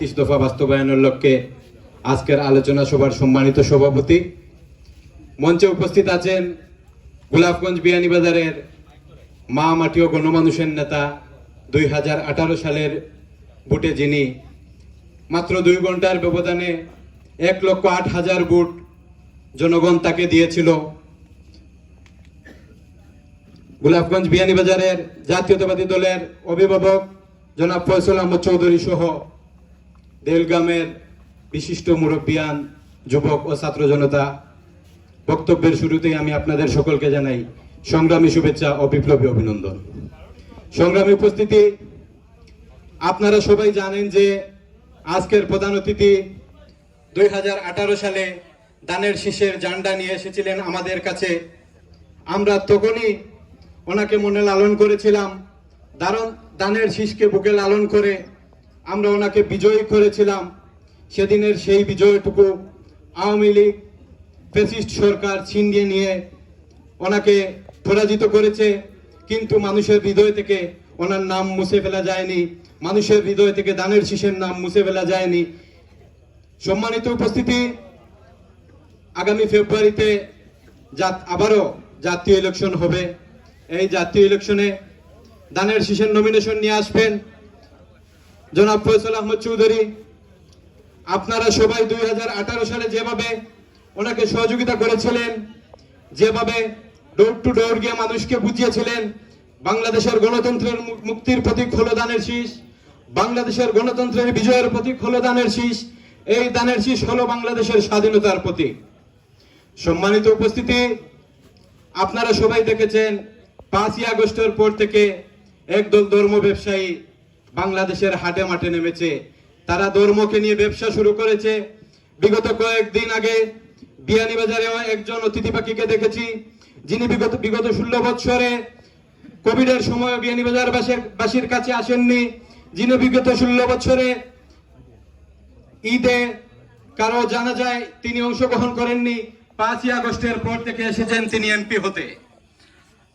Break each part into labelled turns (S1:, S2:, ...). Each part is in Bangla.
S1: একত্রিশ দফা বাস্তবায়নের লক্ষ্যে আজকের আলোচনা সভার সম্মানিত সভাপতি। মঞ্চে উপস্থিত আছেন গোলাপগঞ্জ বিয়ানীবাজারের মা মাটি ও গণমানুষের নেতা দুই হাজার আঠারো সালের ভোটে যিনি মাত্র দুই ঘণ্টার ব্যবধানে এক লক্ষ আট হাজার ভোট জনগণ তাকে দিয়েছিল। গোলাপগঞ্জ বিয়ানীবাজারের জাতীয়তাবাদী দলের অভিভাবক জনাব ফয়সল আহমদ চৌধুরী সহ দেলগ্রামের বিশিষ্ট মুরব্বিয়ান, যুবক ও ছাত্র জনতা, বক্তব্যের শুরুতেই আমি আপনাদের সকলকে জানাই সংগ্রামী শুভেচ্ছা ও বিপ্লবী অভিনন্দন। সংগ্রামী উপস্থিতি, আপনারা সবাই জানেন যে আজকের প্রধান অতিথি দুই হাজার আঠারো সালে দানের শীষের জান্ডা নিয়ে এসেছিলেন আমাদের কাছে। আমরা তখনই ওনাকে মনে লালন করেছিলাম, দারণ দানের শীষকে বুকে লালন করে আমরা ওনাকে বিজয়ী করেছিলাম। সেদিনের সেই বিজয়টুকু আওয়ামী লীগ ফেসিস্ট সরকার ছিনিয়ে নিয়ে ওনাকে পরাজিত করেছে। কিন্তু মানুষের হৃদয় থেকে ওনার নাম মুছে ফেলা যায়নি। মানুষের হৃদয় থেকে দানের শীষের নাম মুছে ফেলা যায়নি। সম্মানিত উপস্থিতি, আগামী ফেব্রুয়ারিতে জাত, আবারও জাতীয় ইলেকশন হবে। এই জাতীয় ইলেকশনে দানের শীষের নমিনেশন নিয়ে আসবেন। জনাব ফয়সল আহমদ চৌধুরী, আপনারা সবাই দুই হাজার আঠারো সালে যেভাবে ওনাকে সহযোগিতা করেছিলেন, যেভাবে ডোর টু ডোর গিয়ে মানুষকে বুঝিয়েছিলেন, বাংলাদেশের গণতন্ত্রের মুক্তির প্রতীক হলো দানের শীষ, বাংলাদেশের গণতন্ত্রের বিজয়ের প্রতীক হলো দানের শীষ, এই দানের শীষ হলো বাংলাদেশের স্বাধীনতার প্রতীক। সম্মানিত উপস্থিতি, আপনারা সবাই দেখেছেন পাঁচই আগস্টের পর থেকে একদল ধর্ম ব্যবসায়ী বাংলাদেশের হাটে মাঠে নেমেছে। তারা ধর্মকে নিয়ে ব্যবসা শুরু করেছে। বিগত কয়েকদিন আগে বিয়ানীবাজারেও একজন অতিথি পাখিকে দেখেছি। যিনি বিগত বিগত ষোলো বৎসরে কোভিডের সময় বিয়ানীবাজার বাসীর কাছে আসেননি। যিনি বিগত ষোলো বছরে ঈদে কারও জানা যায় তিনি অংশগ্রহণ করেননি, পাঁচই আগস্টের পর থেকে এসেছেন তিনি এমপি হতে।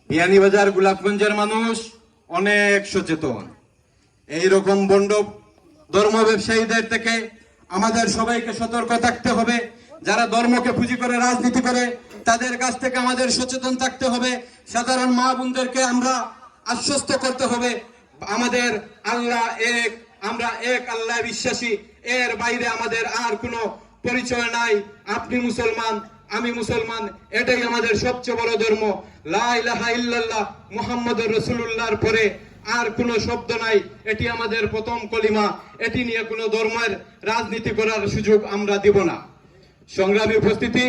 S1: বিয়ানীবাজার, গোলাপগঞ্জের মানুষ অনেক সচেতন। এই রকম বন্ড ধর্ম ব্যবসায়ীদের থেকে আমাদের সবাইকে সতর্ক থাকতে হবে। যারা ধর্মকে পুঁজি করে রাজনীতি করে, তাদের কাছ থেকে আমাদের সচেতন থাকতে হবে। সাধারণ মা বোনদেরকে আমরা আশ্বস্ত করতে হবে। আমাদের আল্লাহ এক, আমরা এক আল্লাহ বিশ্বাসী। এর বাইরে আমাদের আর কোনো পরিচয় নাই। আপনি মুসলমান, আমি মুসলমান, এটাই আমাদের সবচেয়ে বড় ধর্ম। লাহ মুহাম্মদুর রাসূলুল্লাহর পরে আর কোনো শব্দ নাই। এটি আমাদের প্রথম কলিমা। এটি নিয়ে কোনো ধর্মের রাজনীতি করার সুযোগ আমরা দিব না। সংগ্রামী উপস্থিতি,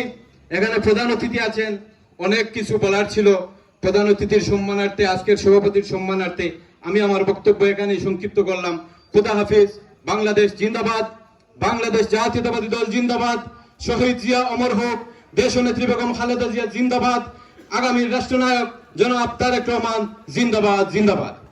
S1: এখানে প্রধান অতিথি আছেন। অনেক কিছু বলার ছিল। প্রধান অতিথির সম্মানার্থে, আজকের সভাপতির সম্মানার্থে আমি আমার বক্তব্য এখানে সংক্ষিপ্ত করলাম। খুদা হাফিজ, বাংলাদেশ জিন্দাবাদ। বাংলাদেশ জাতীয়তাবাদী দল জিন্দাবাদ। শহীদ জিয়া অমর হোক। দেশ নেত্রী বেগম খালেদা জিয়া জিন্দাবাদ। আগামী রাষ্ট্রনায়ক জনাব তারেক রহমান জিন্দাবাদ জিন্দাবাদ।